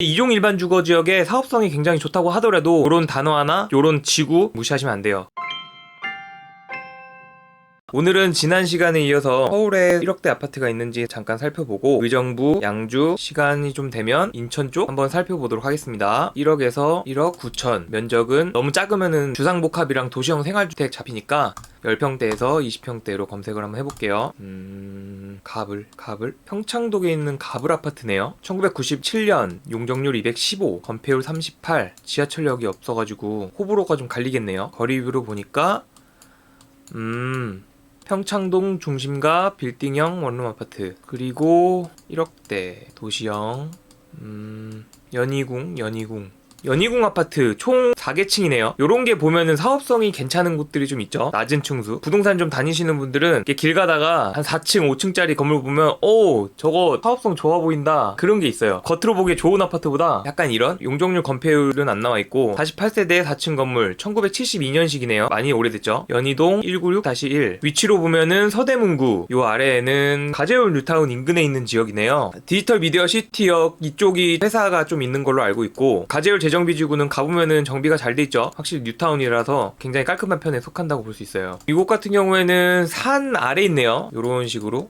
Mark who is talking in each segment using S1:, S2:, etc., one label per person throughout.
S1: 이종 일반 주거 지역의 사업성이 굉장히 좋다고 하더라도 이런 단어 하나, 요런 지구 무시하시면 안 돼요. 오늘은 지난 시간에 이어서 서울에 1억대 아파트가 있는지 잠깐 살펴보고 의정부, 양주 시간이 좀 되면 인천 쪽 한번 살펴보도록 하겠습니다. 1억에서 1억 9천 면적은 너무 작으면은 주상복합이랑 도시형 생활주택 잡히니까 10평대에서 20평대로 검색을 한번 해볼게요. 음, 갑을, 갑을. 평창동에 있는 갑을 아파트네요. 1997년 용적률 215, 건폐율 38, 지하철역이 없어가지고 호불호가 좀 갈리겠네요. 거리뷰로 보니까 음, 평창동 중심가 빌딩형 원룸 아파트 그리고 1억대 도시형 음, 연희궁 연희궁. 연희궁 아파트 총 4개층이네요. 요런 게 보면은 사업성이 괜찮은 곳들이 좀 있죠. 낮은 층수. 부동산 좀 다니시는 분들은 길 가다가 한 4층, 5층짜리 건물 보면 오, 저거 사업성 좋아 보인다. 그런 게 있어요. 겉으로 보기에 좋은 아파트보다 약간 이런 용적률 건폐율은 안 나와 있고 48세대 4층 건물 1972년식이네요. 많이 오래됐죠. 연희동 196-1 위치로 보면은 서대문구 요 아래에는 가재울 뉴타운 인근에 있는 지역이네요. 디지털 미디어 시티역 이쪽이 회사가 좀 있는 걸로 알고 있고 가재울 재정비지구는 가보면은 정비가 잘 돼 있죠. 확실히 뉴타운이라서 굉장히 깔끔한 편에 속한다고 볼 수 있어요. 이곳 같은 경우에는 산 아래 있네요. 요런 식으로.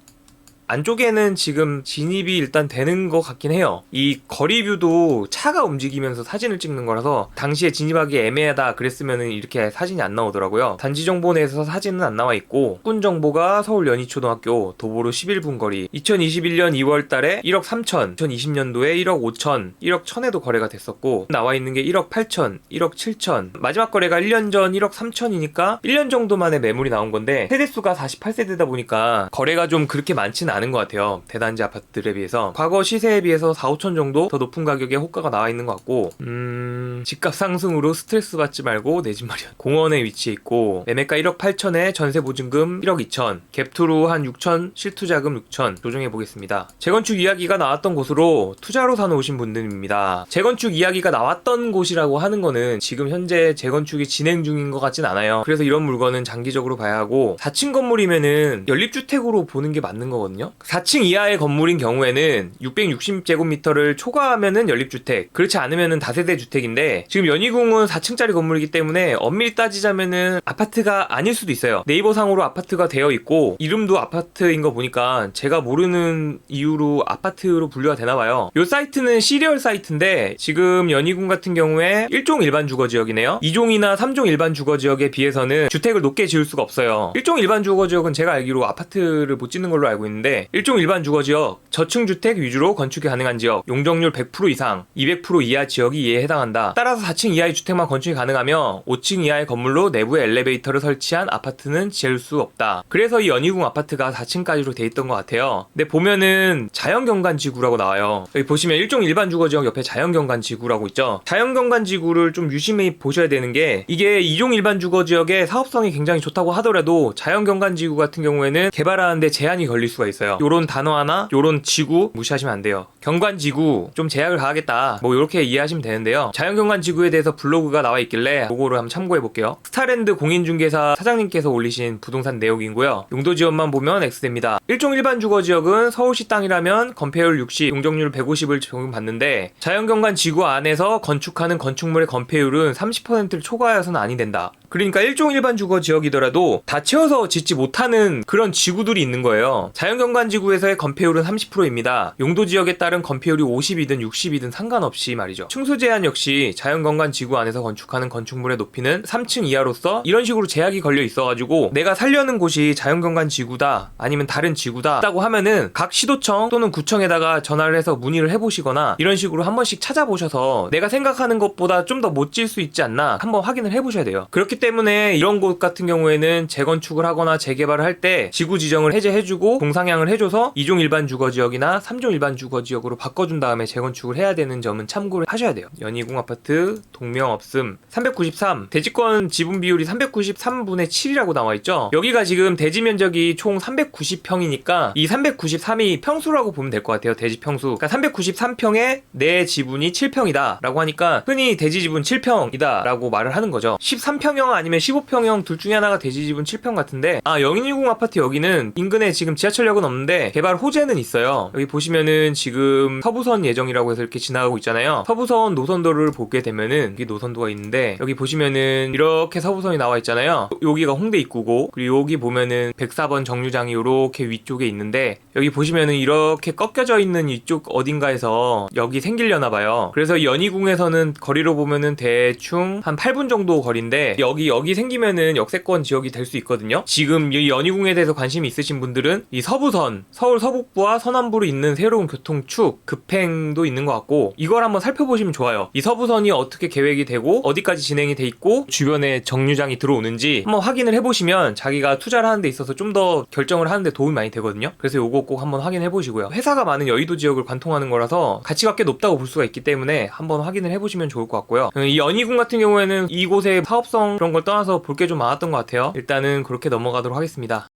S1: 안쪽에는 지금 진입이 일단 되는 것 같긴 해요. 이 거리뷰도 차가 움직이면서 사진을 찍는 거라서 당시에 진입하기 애매하다 그랬으면 이렇게 사진이 안 나오더라고요. 단지 정보 내에서 사진은 안 나와 있고 군 정보가 서울 연희초등학교 도보로 11분 거리 2021년 2월 달에 1억 3천 2020년도에 1억 5천 1억 1천에도 거래가 됐었고 나와 있는 게 1억 8천 1억 7천 마지막 거래가 1년 전 1억 3천이니까 1년 정도 만에 매물이 나온 건데 세대수가 48세대다 보니까 거래가 좀 그렇게 많지는 않은 것 같아요. 대단지 아파트들에 비해서. 과거 시세에 비해서 4, 5천 정도 더 높은 가격에 호가가 나와 있는 것 같고, 음, 집값 상승으로 스트레스 받지 말고 내 집 마련. 공원에 위치해 있고, 매매가 1억 8천에 전세 보증금 1억 2천, 갭투로 한 6천, 실투자금 6천 조정해 보겠습니다. 재건축 이야기가 나왔던 곳으로 투자로 사놓으신 분들입니다. 재건축 이야기가 나왔던 곳이라고 하는 거는 지금 현재 재건축이 진행 중인 것 같진 않아요. 그래서 이런 물건은 장기적으로 봐야 하고, 4층 건물이면은 연립주택으로 보는 게 맞는 거거든요. 4층 이하의 건물인 경우에는 660제곱미터를 초과하면은 연립주택, 그렇지 않으면은 다세대 주택인데 지금 연희궁은 4층짜리 건물이기 때문에 엄밀히 따지자면은 아파트가 아닐 수도 있어요. 네이버 상으로 아파트가 되어 있고 이름도 아파트인 거 보니까 제가 모르는 이유로 아파트로 분류가 되나 봐요. 이 사이트는 시리얼 사이트인데 지금 연희궁 같은 경우에 1종 일반 주거 지역이네요. 2종이나 3종 일반 주거 지역에 비해서는 주택을 높게 지을 수가 없어요. 1종 일반 주거 지역은 제가 알기로 아파트를 못 짓는 걸로 알고 있는데 1종 일반 주거 지역, 저층 주택 위주로 건축이 가능한 지역, 용적률 100% 이상, 200% 이하 지역이 이에 해당한다. 따라서 4층 이하의 주택만 건축이 가능하며 5층 이하의 건물로 내부에 엘리베이터를 설치한 아파트는 지을 수 없다. 그래서 이 연희궁 아파트가 4층까지로 돼 있던 것 같아요. 근데 보면은 자연경관 지구라고 나와요. 여기 보시면 1종 일반 주거 지역 옆에 자연경관 지구라고 있죠. 자연경관 지구를 좀 유심히 보셔야 되는 게 이게 2종 일반 주거 지역의 사업성이 굉장히 좋다고 하더라도 자연경관 지구 같은 경우에는 개발하는데 제한이 걸릴 수가 있어요. 요런 단어 하나, 요런 지구 무시하시면 안 돼요. 경관지구 좀 제약을 가하겠다. 뭐 이렇게 이해하시면 되는데요. 자연경관지구에 대해서 블로그가 나와 있길래 그거를 한번 참고해 볼게요. 스타랜드 공인중개사 사장님께서 올리신 부동산 내역이고요. 용도 지역만 보면 X됩니다. 1종 일반 주거 지역은 서울시 땅이라면 건폐율 60, 용적률 150을 적용받는데 자연경관 지구 안에서 건축하는 건축물의 건폐율은 30%를 초과해서는 아니 된다. 그러니까 1종 일반 주거 지역이더라도 다 채워서 짓지 못하는 그런 지구들이 있는 거예요. 자연경관 지구에서의 건폐율은 30%입니다. 용도 지역에 따른 건폐율이 50이든 60이든 상관없이 말이죠. 층수 제한 역시 자연경관 지구 안에서 건축하는 건축물의 높이는 3층 이하로서 이런 식으로 제약이 걸려 있어가지고 내가 살려는 곳이 자연경관 지구다 아니면 다른 지구다 라고 하면은 각 시도청 또는 구청에다가 전화를 해서 문의를 해보시거나 이런 식으로 한 번씩 찾아보셔서 내가 생각하는 것보다 좀 더 못 질 수 있지 않나 한번 확인을 해보셔야 돼요. 그렇기 때문에 이런 곳 같은 경우에는 재건축을 하거나 재개발을 할 때 지구 지정을 해제해주고 동상향을 해줘서 2종 일반 주거 지역이나 3종 일반 주거 지역으로 바꿔준 다음에 재건축을 해야 되는 점은 참고를 하셔야 돼요. 연희궁 아파트 동명 없음 393 대지권 지분 비율이 393분의 7이라고 나와 있죠. 여기가 지금 대지 면적이 총 390평이니까 이 393이 평수라고 보면 될 것 같아요. 대지 평수. 그러니까 393평에 내 지분이 7평이다라고 하니까 흔히 대지 지분 7평이다라고 말을 하는 거죠. 13평형 10평 아니면 15평형 둘 중에 하나가 대지집은 7평 같은데 아 영인이궁 아파트 여기는 인근에 지금 지하철역은 없는데 개발 호재는 있어요. 여기 보시면은 지금 서부선 예정이라고 해서 이렇게 지나가고 있잖아요. 서부선 노선도를 보게 되면은 여기 노선도가 있는데 여기 보시면은 이렇게 서부선이 나와 있잖아요. 여기가 홍대 입구고 그리고 여기 보면은 104번 정류장이 이렇게 위쪽에 있는데 여기 보시면은 이렇게 꺾여져 있는 이쪽 어딘가에서 여기 생기려나 봐요. 그래서 이 연희궁에서는 거리로 보면은 대충 한 8분 정도 거리인데 여기 여기 생기면은 역세권 지역이 될 수 있거든요. 지금 이 연희궁에 대해서 관심이 있으신 분들은 이 서부선 서울 서북부와 서남부로 있는 새로운 교통축 급행도 있는 것 같고 이걸 한번 살펴보시면 좋아요. 이 서부선이 어떻게 계획이 되고 어디까지 진행이 돼 있고 주변에 정류장이 들어오는지 한번 확인을 해보시면 자기가 투자를 하는 데 있어서 좀 더 결정을 하는 데 도움이 많이 되거든요. 그래서 요거 꼭 한번 확인해 보시고요. 회사가 많은 여의도 지역을 관통하는 거라서 가치가 꽤 높다고 볼 수가 있기 때문에 한번 확인을 해보시면 좋을 것 같고요. 이 연희궁 같은 경우에는 이곳의 사업성 그런 걸 떠나서 볼 게 좀 많았던 것 같아요. 일단은 그렇게 넘어가도록 하겠습니다.